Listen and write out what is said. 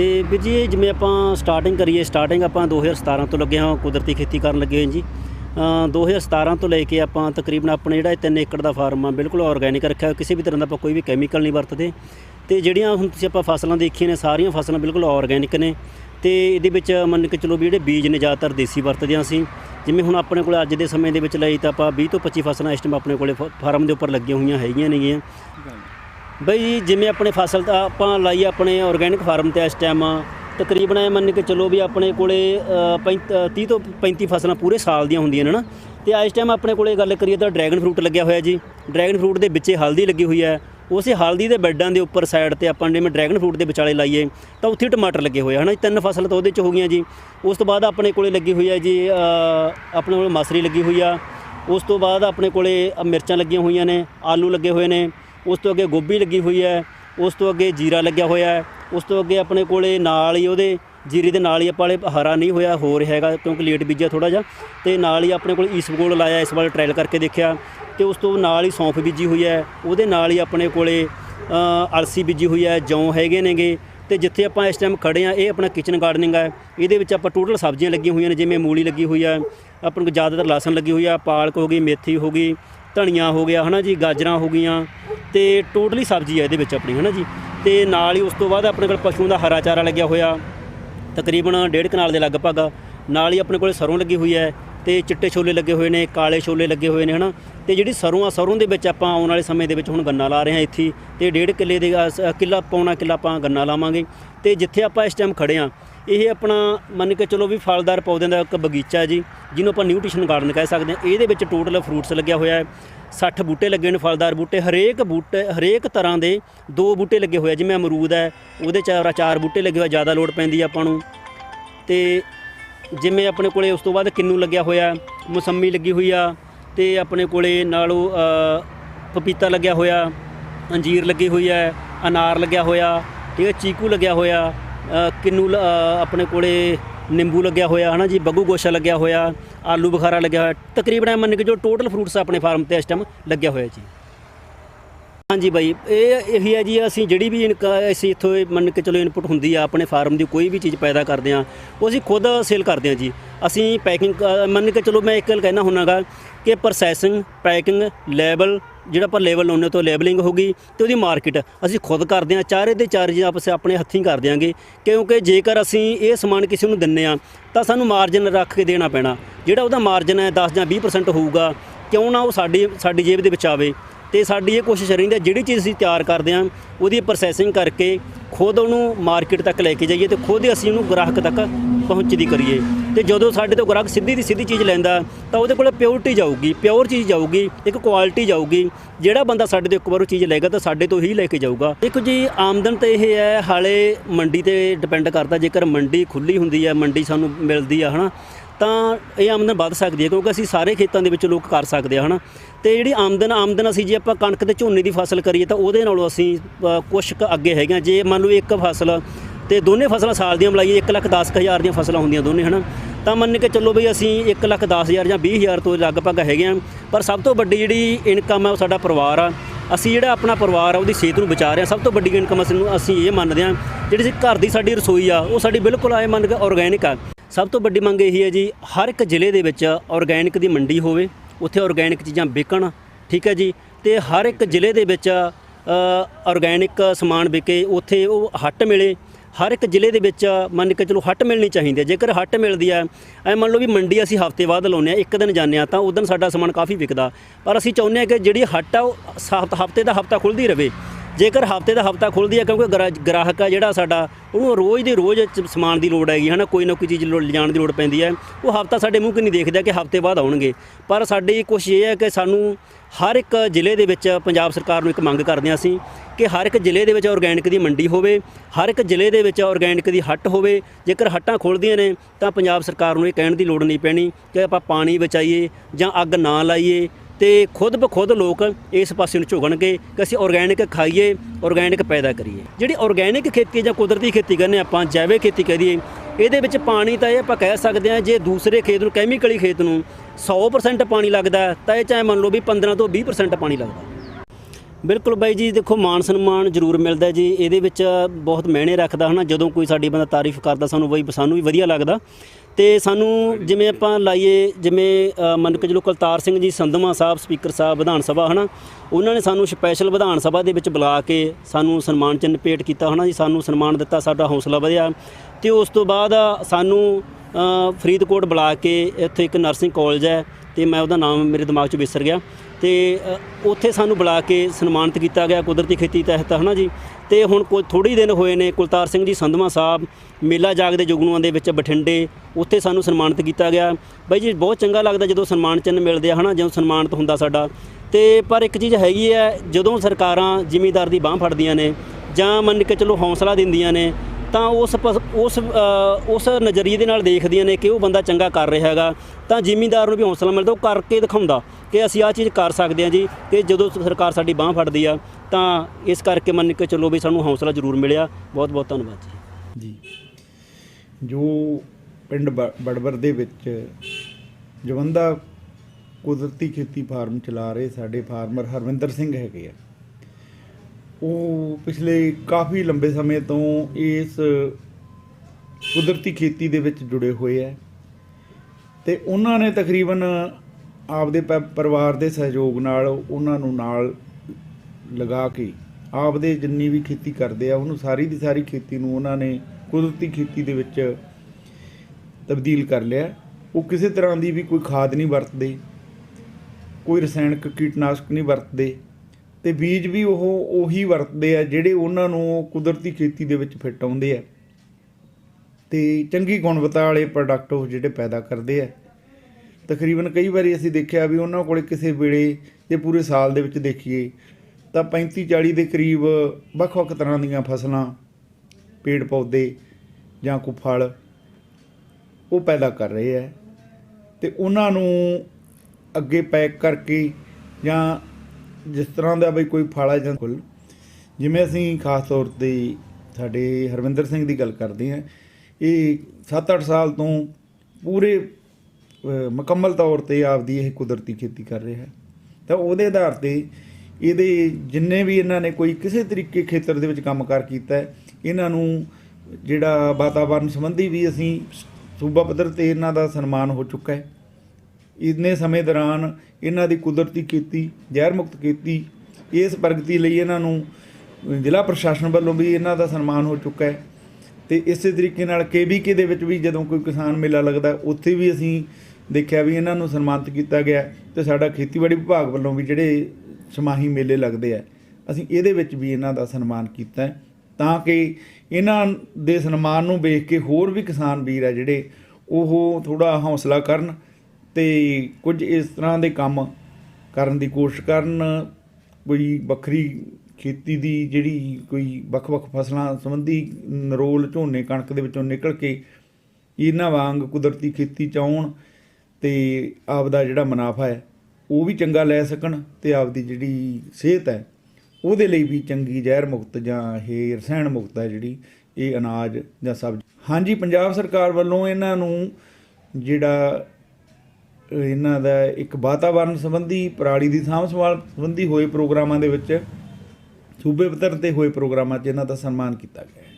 ਤੇ ਵੀਰ ਜੀ ਜਿਵੇਂ ਆਪਾਂ ਸਟਾਰਟਿੰਗ ਕਰੀਏ ਸਟਾਰਟਿੰਗ ਆਪਾਂ 2017 ਤੋਂ ਲੱਗੇ ਹਾਂ ਕੁਦਰਤੀ ਖੇਤੀ ਕਰਨ ਲੱਗੇ ਹੋਏ ਜੀ। ਅ, 2017 ਤੋਂ ਲੈ ਕੇ ਆਪਾਂ ਤਕਰੀਬਨ ਆਪਣੇ ਜਿਹੜਾ 3 ਏਕੜ ਦਾ ਫਾਰਮ ਆ ਬਿਲਕੁਲ ਆਰਗੈਨਿਕ ਰੱਖਿਆ ਕਿਸੇ ਵੀ ਤਰ੍ਹਾਂ ਦਾ ਆਪਾਂ ਕੋਈ ਵੀ ਕੈਮੀਕਲ ਨਹੀਂ ਵਰਤਦੇ। ਤੇ ਜਿਹੜੀਆਂ ਹੁਣ ਤੁਸੀਂ ਆਪਾਂ ਫਸਲਾਂ ਦੇਖੀਆਂ ਨੇ ਸਾਰੀਆਂ ਫਸਲਾਂ ਬਿਲਕੁਲ ਆਰਗੈਨਿਕ ਨੇ। ਤੇ ਇਹਦੇ ਵਿੱਚ ਮੰਨ ਕੇ ਚਲੋ ਵੀ ਜਿਹੜੇ ਬੀਜ ਨੇ ਜ਼ਿਆਦਾਤਰ ਦੇਸੀ ਵਰਤਦੇ ਹਾਂ ਅਸੀਂ। ਜਿਵੇਂ ਹੁਣ ਆਪਣੇ ਕੋਲ ਅੱਜ ਦੇ ਸਮੇਂ ਦੇ ਵਿੱਚ ਲਈ ਤਾਂ ਆਪਾਂ 20 ਤੋਂ 25 ਫਸਲਾਂ ਇਸ ਟਾਈਮ ਆਪਣੇ ਕੋਲੇ ਫਾਰਮ ਦੇ ਉੱਪਰ ਲੱਗੀਆਂ ਹੋਈਆਂ ਹੈਗੀਆਂ ਨੇਗੀਆਂ। ਬਈ ਜਿਵੇਂ ਆਪਣੇ ਫਸਲ ਤਾਂ ਆਪਾਂ ਲਾਈ ਆਪਣੇ ਆਰਗੈਨਿਕ ਫਾਰਮ ਤੇ ਇਸ ਟਾਈਮ ਤਕਰੀਬਨ ਇਹ ਮੰਨ ਕੇ ਚੱਲੋ ਵੀ ਆਪਣੇ ਕੋਲੇ ਅ, ਪੈਂਤ- 30 ਤੋਂ 35 ਫਸਲਾਂ ਪੂਰੇ ਸਾਲ ਦੀਆਂ ਹੁੰਦੀਆਂ ਨੇ ਨਾ। ਤੇ ਇਸ ਟਾਈਮ ਆਪਣੇ ਕੋਲੇ ਗੱਲ ਕਰੀਏ ਤਾਂ ਡਰੈਗਨ ਫਰੂਟ ਲੱਗਿਆ ਹੋਇਆ ਜੀ। ਡਰੈਗਨ ਫਰੂਟ ਦੇ ਵਿੱਚੇ ਹਲਦੀ ਲੱਗੀ ਹੋਈ ਹੈ। ਉਸੇ ਹਲਦੀ ਦੇ ਬੈੱਡਾਂ ਦੇ ਉੱਪਰ ਸਾਈਡ ਤੇ ਆਪਾਂ ਜਿਵੇਂ ਡਰੈਗਨ ਫਰੂਟ ਦੇ ਵਿਚਾਲੇ ਲਾਈਏ ਤਾਂ ਉੱਥੇ ਟਮਾਟਰ ਲੱਗੇ ਹੋਏ ਹਨ ਤਿੰਨ ਫਸਲ ਤਾਂ ਉਹਦੇ ਚ ਹੋ ਗਈਆਂ ਜੀ। ਉਸ ਤੋਂ ਬਾਅਦ ਆਪਣੇ ਕੋਲੇ ਲੱਗੀ ਹੋਈ ਹੈ ਜੀ ਆਪਣੇ ਕੋਲ ਮਸਰੀ ਲੱਗੀ ਹੋਈ ਆ। ਉਸ ਤੋਂ ਬਾਅਦ ਆਪਣੇ ਕੋਲੇ ਮਿਰਚਾਂ ਲੱਗੀਆਂ ਹੋਈਆਂ ਨੇ ਆਲੂ ਲੱਗੇ ਹੋਏ ਨੇ। ਉਸ ਤੋਂ ਅੱਗੇ ਗੋਭੀ ਲੱਗੀ ਹੋਈ ਹੈ, ਉਸ ਤੋਂ ਅੱਗੇ ਜੀਰਾ ਲੱਗਿਆ ਹੋਇਆ ਹੈ, ਉਸ ਤੋਂ ਅੱਗੇ ਆਪਣੇ ਕੋਲੇ ਨਾਲ ਹੀ ਉਹਦੇ ਜੀਰੇ ਦੇ ਨਾਲ ਹੀ ਆਪਾਂ ਵਾਲੇ ਹਰਾ ਨਹੀਂ ਹੋਇਆ ਹੋਰ ਹੈਗਾ ਕਿਉਂਕਿ ਲੇਟ ਬੀਜਿਆ ਥੋੜਾ ਜਿਹਾ ਤੇ ਨਾਲ ਹੀ ਆਪਣੇ ਕੋਲ ਈਸਬਗੋਲ ਲਾਇਆ, ਇਸ ਵਾਰ ਟ੍ਰਾਇਲ ਕਰਕੇ ਦੇਖਿਆ ਤੇ ਉਸ ਤੋਂ ਨਾਲ ਹੀ ਸੌਂਫ ਬੀਜੀ ਹੋਈ ਹੈ, ਉਹਦੇ ਨਾਲ ਹੀ ਆਪਣੇ ਕੋਲੇ ਅਲਸੀ ਬੀਜੀ ਹੋਈ ਹੈ, ਜੌਂ ਹੈਗੇ ਨੇਗੇ ਤੇ ਜਿੱਥੇ ਆਪਾਂ ਇਸ ਟਾਈਮ ਖੜੇ ਆ ਇਹ ਆਪਣਾ ਕਿਚਨ ਗਾਰਡਨਿੰਗ ਹੈ, ਇਹਦੇ ਵਿੱਚ ਆਪਾਂ ਟੋਟਲ ਸਬਜ਼ੀਆਂ ਲੱਗੀਆਂ ਹੋਈਆਂ ਨੇ, ਜਿਵੇਂ ਮੂਲੀ ਲੱਗੀ ਹੋਈ ਹੈ, ਆਪਾਂ ਨੂੰ ਜ਼ਿਆਦਾਤਰ ਲਸਣ ਲੱਗੀ ਹੋਈ ਆ ਪਾਲਕ ਹੋ ਗਈ, ਮੇਥੀ ਹੋ ਗਈ ਧਨੀਆ ਹੋ ਗਿਆ, ਹਨਾ ਜੀ, ਗਾਜਰਾਂ ਹੋ ਗਈਆਂ ਤੇ ਟੋਟਲੀ ਸਬਜ਼ੀ ਹੈ ਇਹਦੇ ਵਿੱਚ ਆਪਣੀ, ਹਨਾ ਜੀ। ਤੇ ਨਾਲ ਹੀ ਉਸ ਤੋਂ ਬਾਅਦ ਆਪਣੇ ਕੋਲ ਪਸ਼ੂਆਂ ਦਾ ਹਰਾ ਚਾਰਾ ਲੱਗਿਆ ਹੋਇਆ, ਤਕਰੀਬਨ ਡੇਢ ਕਨਾਲ ਦੇ ਲਗਭਗ। ਨਾਲ ਹੀ ਆਪਣੇ ਕੋਲ ਸਰੋਂ ਲੱਗੀ ਹੋਈ ਹੈ ਤੇ ਚਿੱਟੇ ਛੋਲੇ ਲੱਗੇ ਹੋਏ ਨੇ, ਕਾਲੇ ਛੋਲੇ ਲੱਗੇ ਹੋਏ ਨੇ, ਹਨਾ। ਤੇ ਜਿਹੜੀ ਸਰੋਂ ਆ, ਸਰੋਂ ਦੇ ਵਿੱਚ ਆਪਾਂ ਆਉਣ ਵਾਲੇ ਸਮੇਂ ਦੇ ਵਿੱਚ ਹੁਣ ਗੰਨਾ ਲਾ ਰਹੇ ਹਾਂ ਇੱਥੇ। ਹੀ ਤੇ ਡੇਢ ਕਿੱਲੇ ਦੇ ਕਿੱਲਾ, ਪੌਣਾ ਕਿੱਲਾ ਆਪਾਂ ਗੰਨਾ ਲਾਵਾਂਗੇ। ਤੇ ਜਿੱਥੇ ਆਪਾਂ ਇਸ ਟਾਈਮ ਖੜੇ ਆ ਇਹ ਆਪਣਾ ਮੰਨ ਕੇ ਚਲੋ ਵੀ ਫਲਦਾਰ ਪੌਦਿਆਂ ਦਾ ਇੱਕ ਬਗੀਚਾ ਜੀ, ਜਿਹਨੂੰ ਆਪਾਂ ਨਿਊਟ੍ਰੀਸ਼ਨ ਗਾਰਡਨ ਕਹਿ ਸਕਦੇ ਹਾਂ। ਇਹਦੇ ਵਿੱਚ ਟੋਟਲ ਫਰੂਟਸ ਲੱਗਿਆ ਹੋਇਆ ਹੈ। 60 ਬੂਟੇ ਲੱਗੇ ਨੇ ਫਲਦਾਰ ਬੂਟੇ। ਹਰੇਕ ਬੂਟੇ, ਹਰੇਕ ਤਰ੍ਹਾਂ ਦੇ ਦੋ ਬੂਟੇ ਲੱਗੇ ਹੋਏ ਆ। ਜਿਵੇਂ ਅਮਰੂਦ ਹੈ, ਉਹਦੇ ਚਾਰ ਚਾਰ ਬੂਟੇ ਲੱਗੇ ਹੋਏ ਜ਼ਿਆਦਾ ਲੋੜ ਪੈਂਦੀ ਆਪਾਂ ਨੂੰ। ਤੇ ਜਿਵੇਂ ਆਪਣੇ ਕੋਲੇ ਉਸ ਤੋਂ ਬਾਅਦ ਕਿੰਨੂ ਲੱਗਿਆ ਹੋਇਆ, ਮੌਸੰਮੀ ਲੱਗੀ ਹੋਈ ਆ। ਤੇ ਆਪਣੇ ਕੋਲੇ ਨਾਲੋਂ ਪਪੀਤਾ ਲੱਗਿਆ ਹੋਇਆ, ਅੰਜੀਰ ਲੱਗੀ ਹੋਈ ਹੈ, ਅਨਾਰ ਲੱਗਿਆ ਹੋਇਆ, ਠੀਕ ਹੈ, ਚੀਕੂ ਲੱਗਿਆ ਹੋਇਆ। ਕਿੰਨੂ ਲ- ਆਪਣੇ ਕੋਲੇ ਨਿੰਬੂ ਲੱਗਿਆ ਹੋਇਆ, ਹਨਾ ਜੀ? ਬੱਗੂ ਗੋਸ਼ਾ ਲੱਗਿਆ ਹੋਇਆ, ਆਲੂ ਬੁਖਾਰਾ ਲੱਗਿਆ ਹੋਇਆ। ਤਕਰੀਬਨ ਇਹ ਮੰਨ ਕੇ ਜੋ ਟੋਟਲ ਫਰੂਟਸ ਆਪਣੇ ਫਾਰਮ ਤੇ ਇਸ ਟਾਈਮ ਲੱਗਿਆ ਹੋਇਆ ਜੀ। ਹਾਂਜੀ ਬਾਈ, ਇਹ ਇਹੀ ਹੈ ਜੀ, ਅਸੀਂ ਜਿਹੜੀ ਵੀ ਇਨਕ- ਅਸੀਂ ਇੱਥੋਂ ਇਹ ਮੰਨ ਕੇ ਚਲੋ ਇਨਪੁਟ ਹੁੰਦੀ ਆ, ਆਪਣੇ ਫਾਰਮ ਦੀ ਕੋਈ ਵੀ ਚੀਜ਼ ਪੈਦਾ ਕਰਦੇ ਆ ਉਹ ਅਸੀਂ ਖੁਦ ਸੇਲ ਕਰਦੇ ਆ ਜੀ। ਅਸੀਂ ਪੈਕਿੰਗ ਮੰਨ ਕੇ ਚਲੋ ਮੈਂ ਇੱਕ ਗੱਲ ਕਹਿਣਾ ਹੁੰਨਾਗਾ ਕਿ ਪ੍ਰੋਸੈਸਿੰਗ ਪੈਕਿੰਗ ਲੈਬਲ ਜਿਹੜਾ ਆਪਾਂ ਲੈਵਲ ਲਾਉਂਦੇ ਤੋਂ ਲੈਬਲਿੰਗ ਹੋਗੀ ਤੇ ਉਹਦੀ ਮਾਰਕੀਟ ਅਸੀਂ ਖੁਦ ਕਰਦੇ ਹਾਂ, ਚਾਰੇ ਦੇ ਚਾਰ ਜੀ ਆਪਸ ਆਪਣੇ ਹੱਥੀਂ ਕਰ ਦਿਆਂਗੇ। ਕਿਉਂਕਿ ਜੇਕਰ ਅਸੀਂ ਇਹ ਸਮਾਨ ਕਿਸੇ ਨੂੰ ਦਿੰਨੇ ਆ ਤਾਂ ਸਾਨੂੰ ਮਾਰਜਨ ਰੱਖ ਕੇ ਦੇਣਾ ਪੈਣਾ। ਜਿਹੜਾ ਉਹਦਾ ਮਾਰਜਨ ਹੈ 10 ਜਾਂ 20% ਹੋਊਗਾ, ਕਿਉਂ ਨਾ ਉਹ ਸਾਡੀ ਸਾਡੀ ਜੇਬ ਦੇ ਵਿੱਚ ਆਵੇ। ਤੇ ਸਾਡੀ ਇਹ ਕੋਸ਼ਿਸ਼ ਰਹਿੰਦੀ ਹੈ, ਜਿਹੜੀ ਚੀਜ਼ ਅਸੀਂ ਤਿਆਰ ਕਰਦੇ ਹਾਂ, ਉਹਦੀ ਪ੍ਰੋਸੈਸਿੰਗ ਕਰਕੇ ਖੁਦ ਉਹਨੂੰ ਮਾਰਕੀਟ ਤੱਕ ਲੈ ਕੇ ਜਾਈਏ ਤੇ ਖੁਦ ਅਸੀਂ ਉਹਨੂੰ ਗ੍ਰਾਹਕ ਤੱਕ ਪਹੁੰਚਦੀ ਕਰੀਏ। ਤੇ ਜਦੋਂ ਸਾਡੇ ਤੋਂ ਗ੍ਰਾਹਕ ਸਿੱਧੀ ਦੀ ਸਿੱਧੀ ਚੀਜ਼ ਲੈਂਦਾ ਤਾਂ ਉਹਦੇ ਕੋਲ ਪਿਓਰਿਟੀ ਜਾਊਗੀ ਪਿਓਰ ਚੀਜ਼ ਜਾਊਗੀ ਇੱਕ ਕੁਆਲਿਟੀ ਜਾਊਗੀ। ਜਿਹੜਾ ਬੰਦਾ ਸਾਡੇ ਤੋਂ ਇੱਕ ਵਾਰ ਉਹ ਚੀਜ਼ ਲਏਗਾ ਤਾਂ ਸਾਡੇ ਤੋਂ ਹੀ ਲੈ ਕੇ ਜਾਊਗਾ। ਦੇਖੋ ਜੀ ਆਮਦਨ ਤਾਂ ਇਹ ਹੈ ਹਾਲੇ ਮੰਡੀ ਤੇ ਡਿਪੈਂਡ ਕਰਦਾ ਜੇਕਰ ਮੰਡੀ ਖੁੱਲੀ ਹੁੰਦੀ ਹੈ ਮੰਡੀ ਸਾਨੂੰ ਮਿਲਦੀ ਆ ਹਨਾ ਤਾਂ ਇਹ ਆਮਦਨ ਵੱਧ ਸਕਦੀ ਹੈ ਕਿਉਂਕਿ ਅਸੀਂ ਸਾਰੇ ਖੇਤਾਂ ਦੇ ਵਿੱਚ ਲੋਕ ਕਰ ਸਕਦੇ ਆ ਹਨਾ। ਤੇ ਜਿਹੜੀ ਆਮਦਨ ਆਮਦਨ ਅਸੀਂ ਜੇ ਆਪਾਂ ਕਣਕ ਤੇ ਝੋਨੇ ਦੀ ਫਸਲ ਕਰੀਏ ਤਾਂ ਉਹਦੇ ਨਾਲੋਂ ਅਸੀਂ ਅ, ਕੁਛ ਕੁ ਅੱਗੇ ਹੈਗੇ ਹਾਂ ਜੇ ਮੰਨ ਲਓ ਇੱਕ ਫਸਲ ਤੇ ਦੋਨੇ ਫਸਲਾਂ ਸਾਲ ਦੀਆਂ ਮਿਲਾਈਏ 1 ਲੱਖ 10 ਕੁ ਹਜ਼ਾਰ ਦੀਆਂ ਫਸਲਾਂ ਹੁੰਦੀਆਂ ਦੋਨੇ, ਹਨਾ? ਤਾਂ ਮੰਨ ਕੇ ਚੱਲੋ ਬਈ ਅਸੀਂ 1 ਲੱਖ 10 ਹਜ਼ਾਰ ਜਾਂ 20 ਹਜ਼ਾਰ ਤੋਂ ਲਗਭਗ ਹੈਗੇ ਆ, ਪਰ ਸਭ ਤੋਂ ਵੱਡੀ ਜਿਹੜੀ ਇਨਕਮ ਹੈ ਉਹ ਸਾਡਾ ਪਰਿਵਾਰ ਆ। ਅਸੀਂ ਜਿਹੜਾ ਆਪਣਾ ਪਰਿਵਾਰ ਆ, ਉਹਦੀ ਸਿਹਤ ਨੂੰ ਬਚਾ ਰਹੇ ਹਾਂ ਸਭ ਤੋਂ ਵੱਡੀ ਇਨਕਮ ਅਸੀਂ ਅਸੀਂ ਇਹ ਮੰਨਦੇ ਹਾਂ ਜਿਹੜੀ ਅਸੀਂ ਘਰ ਦੀ ਸਾਡੀ ਰਸੋਈ ਆ, ਉਹ ਸਾਡੀ ਬਿਲਕੁਲ ਆਏ ਮੰਨ ਕੇ ਆਰਗੈਨਿਕ ਆ। ਸਭ ਤੋਂ ਵੱਡੀ ਮੰਗ ਇਹੀ ਹੈ ਜੀ, ਹਰ ਇੱਕ ਜ਼ਿਲ੍ਹੇ ਦੇ ਵਿੱਚ ਆਰਗੈਨਿਕ ਦੀ ਮੰਡੀ ਹੋਵੇ, ਉੱਥੇ ਆਰਗੈਨਿਕ ਚੀਜ਼ਾਂ ਵਿਕਣ, ਠੀਕ ਹੈ ਜੀ? ਤੇ ਹਰ ਇੱਕ ਜ਼ਿਲ੍ਹੇ ਦੇ ਵਿੱਚ ਆਰਗੈਨਿਕ ਸਮਾਨ ਵਿਕੇ, ਉੱਥੇ ਉਹ ਹੱਟ ਮਿਲੇ ਹਰ ਇੱਕ ਜ਼ਿਲ੍ਹੇ ਦੇ ਵਿੱਚ ਮੰਨ ਕੇ ਚਲੋ ਹੱਟ ਮਿਲਣੀ ਚਾਹੀਦੀ ਹੈ। ਜੇਕਰ ਹੱਟ ਮਿਲਦੀ ਹੈ, ਐ ਮੰਨ ਲਓ ਵੀ ਮੰਡੀ ਅਸੀਂ ਹਫ਼ਤੇ ਬਾਅਦ ਲਾਉਂਦੇ ਆ ਇੱਕ ਦਿਨ ਜਾਂਦੇ ਆ ਤਾਂ ਉਦੋਂ ਸਾਡਾ ਸਮਾਨ ਕਾਫੀ ਵਿਕਦਾ। ਪਰ ਅਸੀਂ ਚਾਹੁੰਦੇ ਆ ਕਿ ਜਿਹੜੀ ਹੱਟ ਆ, ਉਹ ਹਫ਼ਤੇ ਦਾ ਹਫ਼ਤਾ ਖੁੱਲਦੀ ਰਵੇ ਜੇਕਰ ਹਫ਼ਤੇ ਦਾ ਹਫਤਾ ਖੁੱਲਦੀ ਹੈ, ਕਿਉਂਕਿ ਗਰਾ- ਗ੍ਰਾਹਕ ਆ ਜਿਹੜਾ ਸਾਡਾ, ਉਹਨੂੰ ਰੋਜ਼ ਦੀ ਰੋਜ਼ ਸਮਾਨ ਦੀ ਲੋੜ ਹੈਗੀ, ਹਨਾ, ਕੋਈ ਨਾ ਕੋਈ ਚੀਜ਼ ਲੋ- ਲਿਜਾਣ ਦੀ ਲੋੜ ਪੈਂਦੀ ਹੈ। ਉਹ ਹਫਤਾ ਸਾਡੇ ਮੂੰਹ ਕਿ ਨਹੀਂ ਦੇਖਦਾ ਕਿ ਹਫ਼ਤੇ ਬਾਅਦ ਆਉਣਗੇ। ਪਰ ਸਾਡੀ ਕੋਸ਼ਿਸ਼ ਇਹ ਹੈ ਕਿ ਸਾਨੂੰ ਹਰ ਇੱਕ ਜ਼ਿਲ੍ਹੇ ਦੇ ਵਿੱਚ ਪੰਜਾਬ ਸਰਕਾਰ ਨੂੰ ਇੱਕ ਮੰਗ ਕਰਦੇ ਹਾਂ ਅਸੀਂ ਕਿ ਹਰ ਇੱਕ ਜ਼ਿਲ੍ਹੇ ਦੇ ਵਿੱਚ ਆਰਗੈਨਿਕ ਦੀ ਮੰਡੀ ਹੋਵੇ, ਹਰ ਇੱਕ ਜ਼ਿਲ੍ਹੇ ਦੇ ਵਿੱਚ ਆਰਗੈਨਿਕ ਦੀ ਹੱਟ ਹੋਵੇ। ਜੇਕਰ ਹੱਟਾਂ ਖੋਲ੍ਹਦੀਆਂ ਨੇ, ਤਾਂ ਪੰਜਾਬ ਸਰਕਾਰ ਨੂੰ ਇਹ ਕਹਿਣ ਦੀ ਲੋੜ ਨਹੀਂ ਪੈਣੀ ਕਿ ਆਪਾਂ ਪਾਣੀ ਬਚਾਈਏ ਜਾਂ ਅੱਗ ਨਾ ਲਾਈਏ। ਤੇ ਖੁਦ ਬਖੁਦ ਲੋਕ ਇਸ ਪਾਸੇ ਨੂੰ ਝੁਕਣਗੇ ਕਿ ਅਸੀਂ ਆਰਗੈਨਿਕ ਖਾਈਏ ਆਰਗੈਨਿਕ ਪੈਦਾ ਕਰੀਏ। ਜਿਹੜੀ ਆਰਗੈਨਿਕ ਖੇਤੀ ਜਾਂ ਕੁਦਰਤੀ ਖੇਤੀ ਕਹਿੰਦੇ ਆਪਾਂ, ਜੈਵਿਕ ਖੇਤੀ ਕਰੀਏ ਇਹਦੇ ਵਿੱਚ ਪਾਣੀ ਤਾਂ ਇਹ ਆਪਾਂ ਕਹਿ ਸਕਦੇ ਹਾਂ ਜੇ ਦੂਸਰੇ ਖੇਤ ਨੂੰ ਕੈਮੀਕਲੀ ਖੇਤ ਨੂੰ 100% ਪਾਣੀ ਲੱਗਦਾ, ਤਾਂ ਇਹ ਚਾਹੇ ਮੰਨ ਲਓ ਵੀ 15 ਤੋਂ 20% ਪਾਣੀ ਲੱਗਦਾ। ਬਿਲਕੁਲ ਬਾਈ ਜੀ, ਦੇਖੋ ਮਾਨ ਸਨਮਾਨ ਜ਼ਰੂਰ ਮਿਲਦਾ ਜੀ, ਇਹਦੇ ਵਿੱਚ ਬਹੁਤ ਮਾਇਨੇ ਰੱਖਦਾ ਹਨਾ, ਜਦੋਂ ਕੋਈ ਸਾਡੀ ਬੰਦਾ ਤਾਰੀਫ ਕਰਦਾ ਸਾਨੂੰ, ਬਈ ਸਾਨੂੰ ਵੀ ਵਧੀਆ ਲੱਗਦਾ। ਤੇ ਸਾਨੂੰ ਜਿਵੇਂ ਆਪਾਂ ਲਾਈਏ, ਜਿਵੇਂ ਮੰਨ ਕੇ ਚਲੋ ਕੁਲਤਾਰ ਸਿੰਘ ਜੀ ਸੰਧਮਾ ਸਾਹਿਬ, ਸਪੀਕਰ ਸਾਹਿਬ ਵਿਧਾਨ ਸਭਾ, ਹਨਾ? ਉਹਨਾਂ ਨੇ ਸਾਨੂੰ ਸਪੈਸ਼ਲ ਵਿਧਾਨ ਸਭਾ ਦੇ ਵਿੱਚ ਬੁਲਾ ਕੇ ਸਾਨੂੰ ਸਨਮਾਨ ਚਿੰਨ੍ਹ ਭੇਟ ਕੀਤਾ, ਹਨਾ ਜੀ? ਸਾਨੂੰ ਸਨਮਾਨ ਦਿੱਤਾ, ਸਾਡਾ ਹੌਸਲਾ ਵਧਿਆ ਤੇ ਉਸ ਤੋਂ ਬਾਅਦ ਸਾਨੂੰ ਫਰੀਦਕੋਟ ਬੁਲਾ ਕੇ ਇੱਥੇ ਇੱਕ ਨਰਸਿੰਗ ਕਾਲਜ ਹੈ ਤੇ ਮੈਂ ਉਹਦਾ ਨਾਮ ਮੇਰੇ ਦਿਮਾਗ 'ਚ ਵਿਸਰ ਗਿਆ ਤੇ ਉੱਥੇ ਸਾਨੂੰ ਬੁਲਾ ਕੇ ਸਨਮਾਨਿਤ ਕੀਤਾ ਗਿਆ ਕੁਦਰਤੀ ਖੇਤੀ ਤਹਿਤ, ਹਨਾ ਜੀ? ਤੇ ਹੁਣ ਕੋਈ ਥੋੜੀ ਦਿਨ ਹੋਏ ਨੇ, ਕੁਲਤਾਰ ਸਿੰਘ ਜੀ ਸੰਧਵਾ ਸਾਹਿਬ, ਮੇਲਾ ਜਾਗਦੇ ਜੁਗਨੂਆਂ ਦੇ ਵਿੱਚ ਬਠਿੰਡੇ, ਉੱਥੇ ਸਾਨੂੰ ਸਨਮਾਨਿਤ ਕੀਤਾ ਗਿਆ। ਬਾਈ ਜੀ, ਬਹੁਤ ਚੰਗਾ ਲੱਗਦਾ ਜਦੋਂ ਸਨਮਾਨ ਚਿੰਨ੍ਹ ਮਿਲਦੇ ਆ, ਹਨਾ? ਜਦੋਂ ਸਨਮਾਨਿਤ ਹੁੰਦਾ ਸਾਡਾ। ਤੇ, ਪਰ ਇੱਕ ਚੀਜ਼ ਹੈਗੀ ਹੈ, ਜਦੋਂ ਸਰਕਾਰਾਂ ਜ਼ਿਮੀਂਦਾਰ ਦੀ ਬਾਹ ਫੜਦੀਆਂ ਨੇ ਜਾਂ ਮੰਨ ਕੇ ਚਲੋ ਹੌਸਲਾ ਦਿੰਦੀਆਂ ਨੇ ਤਾਂ ਉਸ ਪਸ- ਉਸ ਉਸ ਨਜ਼ਰੀਏ ਦੇ ਨਾਲ ਦੇਖਦੀਆਂ ਨੇ ਕਿ ਉਹ ਬੰਦਾ ਚੰਗਾ ਕਰ ਰਿਹਾ ਹੈਗਾ। ਤਾਂ ਜ਼ਿਮੀਂਦਾਰ ਨੂੰ ਵੀ ਹੌਸਲਾ ਮਿਲਦਾ, ਉਹ ਕਰਕੇ ਦਿਖਾਉਂਦਾ ਕਿ ਅਸੀਂ ਆਹ ਚੀਜ਼ ਕਰ ਸਕਦੇ ਹਾਂ ਜੀ, ਕਿ ਜਦੋਂ ਸਰਕਾਰ ਸਾਡੀ ਬਾਹ ਫੜਦੀ ਆ, ਤਾਂ ਇਸ ਕਰਕੇ ਮੰਨ ਕੇ ਚੱਲੋ ਵੀ ਸਾਨੂੰ ਹੌਸਲਾ ਜ਼ਰੂਰ ਮਿਲਿਆ। ਬਹੁਤ ਬਹੁਤ ਧੰਨਵਾਦ ਜੀ। ਜੀ। ਜੋ ਪਿੰਡ ਬ- ਬੜਬਰ ਦੇ ਵਿੱਚ ਜਵੰਦਾ ਕੁਦਰਤੀ ਖੇਤੀ ਫਾਰਮ ਚਲਾ ਰਹੇ ਸਾਡੇ ਫਾਰਮਰ ਹਰਵਿੰਦਰ ਸਿੰਘ ਹੈਗੇ ਆ। ਉਹ ਪਿਛਲੇ ਕਾਫੀ ਲੰਬੇ ਸਮੇਂ ਤੋਂ ਇਸ ਕੁਦਰਤੀ ਖੇਤੀ ਦੇ ਵਿੱਚ ਜੁੜੇ ਹੋਏ ਆ ਤੇ ਉਹਨਾਂ ਨੇ ਤਕਰੀਬਨ ਆਪਦੇ ਪ- ਪਰਿਵਾਰ ਦੇ ਸਹਿਯੋਗ ਨਾਲ ਉਹਨਾਂ ਨੂੰ ਨਾਲ ਲਗਾ ਕੇ ਆਪਦੇ ਜਿੰਨੀ ਵੀ ਖੇਤੀ ਕਰਦੇ ਆ, ਉਹਨੂੰ ਸਾਰੀ ਦੀ ਸਾਰੀ ਖੇਤੀ ਨੂੰ ਉਹਨਾਂ ਨੇ ਕੁਦਰਤੀ ਖੇਤੀ ਦੇ ਵਿੱਚ ਤਬਦੀਲ ਕਰ ਲਿਆ। ਉਹ ਕਿਸੇ ਤਰ੍ਹਾਂ ਦੀ ਵੀ ਕੋਈ ਖਾਦ ਨਹੀਂ ਵਰਤਦੇ, ਕੋਈ ਰਸਾਇਣਕ ਕੀਟਨਾਸ਼ਕ ਨਹੀਂ ਵਰਤਦੇ। ਤੇ ਬੀਜ ਵੀ ਉਹ ਉਹੀ ਵਰਤਦੇ ਆ ਜਿਹੜੇ ਉਹਨਾਂ ਨੂੰ ਕੁਦਰਤੀ ਖੇਤੀ ਦੇ ਵਿੱਚ ਫਿੱਟ ਆਉਂਦੇ ਆ। ਤੇ ਚੰਗੀ ਗੁਣਵੱਤਾ ਵਾਲੇ ਪ੍ਰੋਡਕਟ ਉਹ ਜਿਹੜੇ ਪੈਦਾ ਕਰਦੇ ਆ। ਤਕਰੀਬਨ ਕਈ ਵਾਰੀ ਅਸੀਂ ਦੇਖਿਆ ਵੀ ਉਹਨਾਂ ਕੋਲੇ ਕਿਸੇ ਵੇਲੇ ਜੇ ਪੂਰੇ ਸਾਲ ਦੇ ਵਿੱਚ ਦੇਖੀਏ ਤਾਂ 35 40 ਦੇ ਕਰੀਬ ਵੱਖ-ਵੱਖ ਤਰ੍ਹਾਂ ਦੀਆਂ ਫਸਲਾਂ, ਪੇੜ ਪੌਦੇ ਜਾਂ ਕੋਈ ਫਲ ਉਹ ਪੈਦਾ ਕਰ ਰਹੇ ਆ। ਤੇ ਉਹਨਾਂ ਨੂੰ ਅੱਗੇ ਪੈਕ ਕਰਕੇ ਜਾਂ ਜਿਸ ਤਰ੍ਹਾਂ ਦਾ ਬਈ ਕੋਈ ਫਲ ਹੈ ਜਾਂ ਫੁੱਲ ਜਿਵੇਂ ਅਸੀਂ ਖਾਸ ਤੌਰ ਤੇ ਸਾਡੇ ਹਰਵਿੰਦਰ ਸਿੰਘ ਦੀ ਗੱਲ ਕਰਦੇ ਹਾਂ, ਇਹ 7-8 ਸਾਲ ਤੋਂ ਪੂਰੇ ਮੁਕੰਮਲ ਤੌਰ ਤੇ ਆਪਦੀ ਇਹ ਕੁਦਰਤੀ ਖੇਤੀ ਕਰ ਰਿਹਾ ਹੈ। ਤਾਂ ਉਹਦੇ ਆਧਾਰ ਤੇ ਇਹਦੇ ਜਿੰਨੇ ਵੀ ਇਹਨਾਂ ਨੇ ਕੋਈ ਕਿਸੇ ਤਰੀਕੇ ਖੇਤਰ ਦੇ ਵਿੱਚ ਕੰਮਕਾਰ ਕੀਤਾ ਇਹਨਾਂ ਨੂੰ ਜਿਹੜਾ ਵਾਤਾਵਰਣ ਸੰਬੰਧੀ ਵੀ ਅਸੀਂ ਸੂਬਾ ਪੱਧਰ ਤੇ ਇਹਨਾਂ ਦਾ ਸਨਮਾਨ ਹੋ ਚੁੱਕਾ ਹੈ। ਇੰਨੇ ਸਮੇਂ ਦੌਰਾਨ ਇਹਨਾਂ ਦੀ ਕੁਦਰਤੀ ਕੀਤੀ, ਜ਼ਹਿਰ ਮੁਕਤ ਕੀਤੀ, ਇਸ ਪ੍ਰਗਤੀ ਲਈ ਇਹਨਾਂ ਨੂੰ ਜ਼ਿਲ੍ਹਾ ਪ੍ਰਸ਼ਾਸਨ ਵੱਲੋਂ ਵੀ ਇਹਨਾਂ ਦਾ ਸਨਮਾਨ ਹੋ ਚੁੱਕਾ ਹੈ। ਤੇ ਇਸੇ ਤਰੀਕੇ ਨਾਲ ਕੇਬੀਕੇ ਦੇ ਵਿੱਚ ਵੀ ਜਦੋਂ ਕੋਈ ਕਿਸਾਨ ਮੇਲਾ ਲੱਗਦਾ, ਉੱਥੇ ਵੀ ਅਸੀਂ ਦੇਖਿਆ ਵੀ ਇਹਨਾਂ ਨੂੰ ਸਨਮਾਨਿਤ ਕੀਤਾ ਗਿਆ ਤੇ ਸਾਡਾ ਖੇਤੀਬਾੜੀ ਵਿਭਾਗ ਵੱਲੋਂ ਵੀ ਜਿਹੜੇ ਸਮਾਹੀ ਮੇਲੇ ਲੱਗਦੇ ਆ, ਅਸੀਂ ਇਹਦੇ ਵਿੱਚ ਵੀ ਇਹਨਾਂ ਦਾ ਸਨਮਾਨ ਕੀਤਾ ਤਾਂ ਕਿ ਇਹਨਾਂ ਦੇ ਸਨਮਾਨ ਨੂੰ ਵੇਖ ਕੇ ਹੋਰ ਵੀ ਕਿਸਾਨ ਵੀਰ ਆ ਜਿਹੜੇ, ਉਹ ਥੋੜਾ ਹੌਸਲਾ ਕਰਨ ਤੇ ਕੁਝ ਇਸ ਤਰ੍ਹਾਂ ਦੇ ਕੰਮ ਕਰਨ ਦੀ ਕੋਸ਼ਿਸ਼ ਕਰਨ, ਕੋਈ ਵੱਖਰੀ ਖੇਤੀ ਦੀ ਜਿਹੜੀ ਕੋਈ ਵੱਖ-ਵੱਖ ਫਸਲਾਂ ਸੰਬੰਧੀ ਨਰੋਲ ਝੋਨੇ ਕਣਕ ਦੇ ਵਿੱਚੋਂ ਨਿਕਲ ਕੇ ਇਹਨਾਂ ਵਾਂਗ ਕੁਦਰਤੀ ਖੇਤੀ ਚ ਆਉਣ ਤੇ ਆਪਦਾ ਜਿਹੜਾ ਮੁਨਾਫਾ ਹੈ, ਉਹ ਵੀ ਚੰਗਾ ਲੈ ਸਕਣ ਤੇ ਆਪਦੀ ਜਿਹੜੀ ਸਿਹਤ ਹੈ, ਉਹਦੇ ਲਈ ਵੀ ਚੰਗੀ ਜ਼ਹਿਰ ਮੁਕਤ ਜਾਂ ਇਹ ਰਸਾਇਣ ਮੁਕਤ ਹੈ ਜਿਹੜੀ ਇਹ ਅਨਾਜ ਜਾਂ ਸਬਜ਼ੀ। ਹਾਂਜੀ, ਪੰਜਾਬ ਸਰਕਾਰ ਵੱਲੋਂ ਇਹਨਾਂ ਨੂੰ ਜਿਹੜਾ ਇਹਨਾਂ ਦਾ ਇੱਕ ਵਾਤਾਵਰਣ ਸੰਬੰਧੀ, ਪਰਾਲੀ ਦੀ ਸਾਂਭ ਸੰਭਾਲ ਸੰਬੰਧੀ ਹੋਏ ਪ੍ਰੋਗਰਾਮਾਂ ਦੇ ਵਿੱਚ ਸੂਬੇ ਪੱਧਰ ਤੇ ਹੋਏ ਪ੍ਰੋਗਰਾਮਾਂ 'ਚ ਇਹਨਾਂ ਦਾ ਸਨਮਾਨ ਕੀਤਾ ਗਿਆ